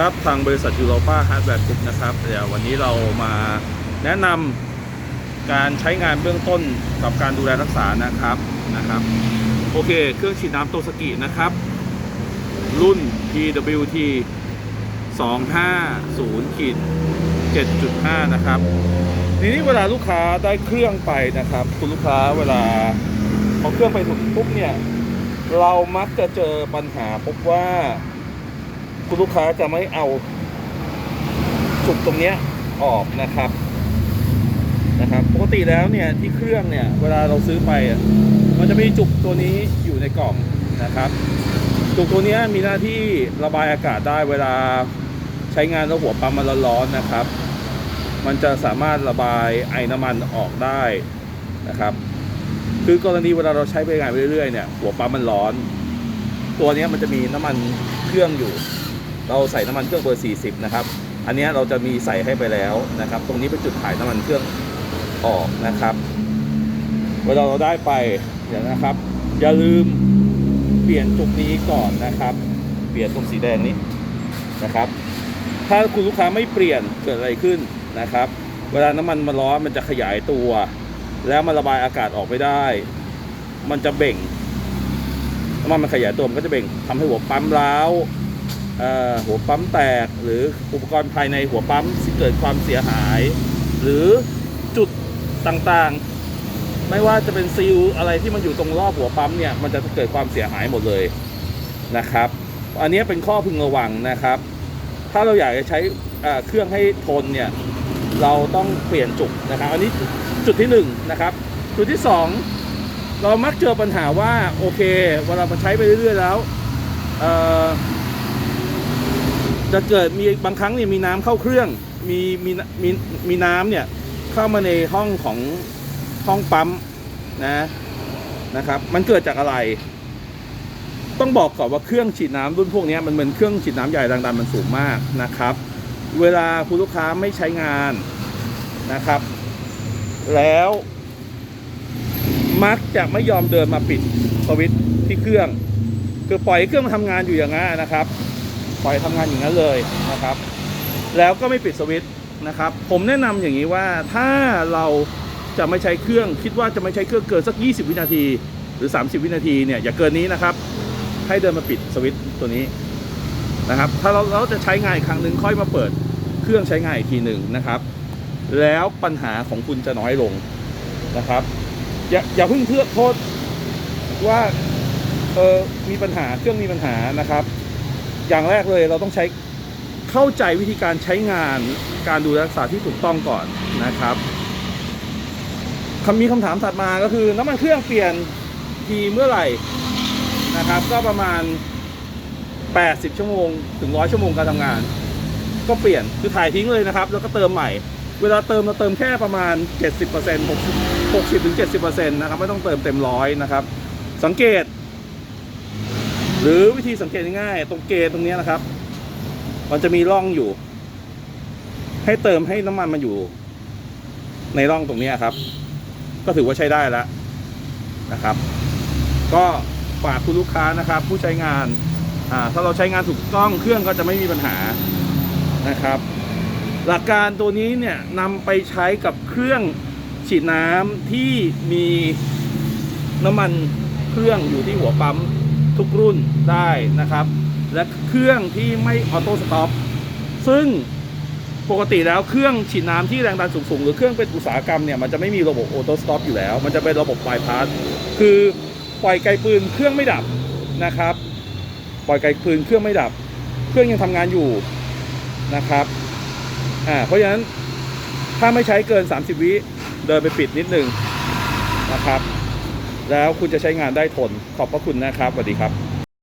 ครับทางบริษัทยูโรปาฮาร์ดแวร์กรุ๊ปนะครับเดี๋ยววันนี้เรามาแนะนำการใช้งานเบื้องต้นกับการดูแลรักษานะครับนะครับโอเค เครื่องฉีดน้ำโตสกินะครับ รุ่น PWT 250ขีด7.5 นะครับ ทีนี้เวลาลูกค้าได้เครื่องไปนะครับ คุณลูกค้าเวลาเอาเครื่องไปถึงปุ๊บเนี่ย เรามักจะเจอปัญหาพบว่า คุณลูกค้าจะไม่เอาจุดตรงเนี้ยออกนะครับนะครับ ปกติแล้วเนี่ยที่เครื่องเนี่ยเวลาเราซื้อไปมันจะมีจุกตัวนี้อยู่ในกล่องนะครับ จุกตัวนี้มีหน้าที่ระบายอากาศได้เวลาใช้งานแล้วหัวปั๊มมันร้อนๆนะครับ มันจะสามารถระบายไอ้น้ำมันออกได้นะครับ คือกรณีเวลาเราใช้ไปงานไปเรื่อยๆเนี่ยหัวปั๊มมันร้อน ตัวนี้มันจะมีน้ำมันเครื่องอยู่ เราใส่น้ำมันเครื่องเบอร์ 40 นะครับ อันนี้เราจะมีใส่ให้ไปแล้วนะครับ ตรงนี้เป็นจุดถ่ายน้ำมันเครื่องออกนะครับ เวลาเราได้ไปเดี๋ยวนะครับ อย่าลืมเปลี่ยนจุกนี้ก่อนนะครับ เปลี่ยนตรงสีแดงนี้นะครับ ถ้าคุณลูกค้าไม่เปลี่ยนเกิดอะไรขึ้นนะครับ เวลาน้ำมันมันร้อนมันจะขยายตัว แล้วมันระบายอากาศออกไม่ได้ มันจะเบ่งน้ำมันมันขยายตัวมันก็จะเบ่งทำให้หัวปั๊มร้าว หัวปั๊มแตก หรืออุปกรณ์ภายในหัวปั๊มที่เกิดความเสียหาย หรือจุดต่างๆ ไม่ว่าจะเป็นซีลอะไรที่มันอยู่ตรงรอบหัวปั๊มเนี่ยมันจะเกิดความเสียหายหมดเลยนะครับ อันนี้เป็นข้อพึงระวังนะครับ ถ้าเราอยากจะใช้เครื่องให้ทนเนี่ยเราต้องเปลี่ยนจุดนะครับ อันนี้จุดที่หนึ่งนะครับจุดที่สองเรามักเจอปัญหาว่าโอเคเวลามันใช้ไปเรื่อยๆแล้วเจะเกิดมีบางครั้งเนี่ยมีน้ำเข้าเครื่อง มีมีมีมีน้ำเนี่ยเข้ามาในห้องของห้องปั๊มนะนะครับ มันเกิดจากอะไร ต้องบอกก่อนว่าเครื่องฉีดน้ำรุ่นพวกนี้มันเหมือนเครื่องฉีดน้ำใหญ่แรงดันมันสูงมากนะครับ เวลาคุณลูกค้าไม่ใช้งานนะครับ แล้วมักจะไม่ยอมเดินมาปิดสวิตช์ที่เครื่อง คือปล่อยเครื่องมันทำงานอยู่อย่างนั้นนะครับ ปล่อยทำงานอย่างนั้นเลยนะครับ แล้วก็ไม่ปิดสวิตช์นะครับ ผมแนะนำอย่างนี้ว่าถ้าเราจะไม่ใช้เครื่อง คิดว่าจะไม่ใช้เครื่องเกินสัก 20 วินาที หรือ 30 วินาทีเนี่ยอย่าเกินนี้นะครับ ให้เดินมาปิดสวิตช์ตัวนี้นะครับ ถ้าเราเราจะใช้งานอีกครั้งหนึ่งค่อยมาเปิดเครื่องใช้งานอีกทีหนึ่งนะครับ แล้วปัญหาของคุณจะน้อยลงนะครับ อย่าอย่าเพิ่งเพื่อโทษว่าเออมีปัญหาเครื่องมีปัญหานะครับ อย่างแรกเลยเราต้องใช้เข้าใจวิธีการใช้งานการดูแลรักษาที่ถูกต้องก่อนนะครับคำมีคำถามถัดมาก็คือน้ำมันเครื่องเปลี่ยนทีเมื่อไหร่นะครับ ก็ประมาณ 80 ชั่วโมง ถึง 100 ชั่วโมงการทำงาน ก็เปลี่ยนคือถ่ายทิ้งเลยนะครับ แล้วก็เติมใหม่ เวลาเติมเราเติมแค่ประมาณ 70% 60 60ถึง70%นะครับไม่ต้องเติมเต็มร้อยนะครับ สังเกต หรือวิธีสังเกตง่ายๆตรงเกณฑ์ตรงนี้นะครับ มันจะมีร่องอยู่ ให้เติมให้น้ำมันมันอยู่ ในร่องตรงนี้ครับ ก็ถือว่าใช้ได้แล้วนะครับ ก็ฝากคุณลูกค้านะครับ ผู้ใช้งานอ่าถ้าเราใช้งานถูกต้องเครื่องก็จะไม่มีปัญหานะครับ หลักการตัวนี้เนี่ยนำไปใช้กับเครื่องฉีดน้ำที่มีน้ำมันเครื่องอยู่ที่หัวปั๊ม ทุกรุ่นได้นะครับ และเครื่องที่ไม่ออโต้สต็อปซึ่งปกติแล้วเครื่องฉีดน้ำที่แรงดันสูงๆ หรือเครื่องเป็นอุตสาหกรรมเนี่ยมันจะไม่มีระบบออโต้สต็อปอยู่แล้ว มันจะเป็นระบบบายพาสคือปล่อยไกลปืนเครื่องไม่ดับนะครับ ปล่อยไกลปืนเครื่องไม่ดับ เครื่องยังทำงานอยู่นะครับอ่าเพราะฉะนั้นถ้าไม่ใช้เกิน 30 วิเดินไปปิดนิดนึงนะครับ แล้วคุณจะใช้งานได้ทนขอบพระคุณนะครับสวัสดีครับ